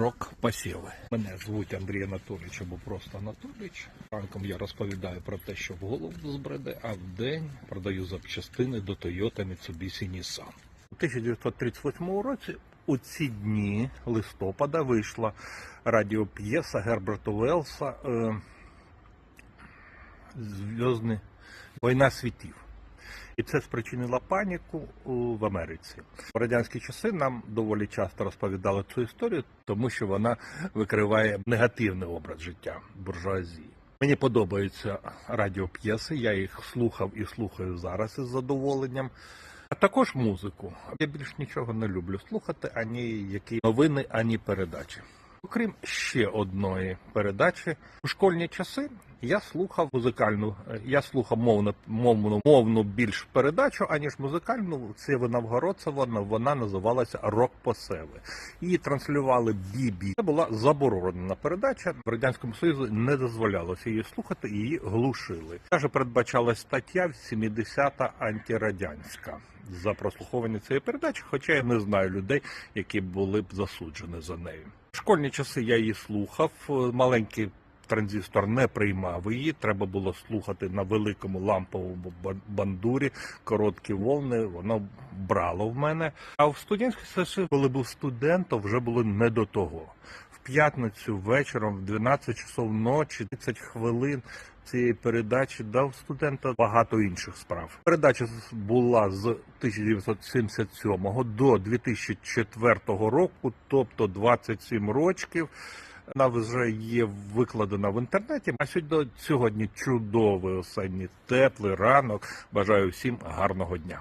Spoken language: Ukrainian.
Рок посіви. Мене звуть Андрій Анатолійович або просто Анатолійович. Ранком я розповідаю про те, що в голову збреде, а в день продаю запчастини до Toyota Mitsubishi Nissan. У 1938 році у ці дні листопада вийшла радіоп'єса Герберта Уелса е, Зв'язні Війна світів. І це спричинило паніку в Америці. В радянські часи нам доволі часто розповідали цю історію, тому що вона викриває негативний образ життя буржуазії. Мені подобаються радіоп'єси, я їх слухав і слухаю зараз із задоволенням. А також музику. Я більш нічого не люблю слухати, ані які новини, ані передачі. Окрім ще одної передачі, у школьні часи я слухав музикальну, я слухав мовну, мовну, мовну більш передачу, аніж музикальну. Це Новгородцева, вона називалася Рок посеви. Її транслювали бібі. Це була заборонена передача. В радянському Союзі не дозволялося її слухати, її глушили. Каже, передбачалась стаття в 70-та антирадянська за прослуховування цієї передачі, хоча я не знаю людей, які були б засуджені за нею. Школьні часи я її слухав. Маленький транзистор не приймав її. Треба було слухати на великому ламповому бандурі, короткі волни. Воно брало в мене. А в студентські часи, коли був студент, то вже було не до того. П'ятницю вечором, в 12 часов ночі, 30 хвилин цієї передачі дав студента багато інших справ. Передача була з 1977 до 2004 року, тобто 27 років. Вона вже є викладена в інтернеті. А сьогодні чудовий осінній теплий ранок. Бажаю всім гарного дня.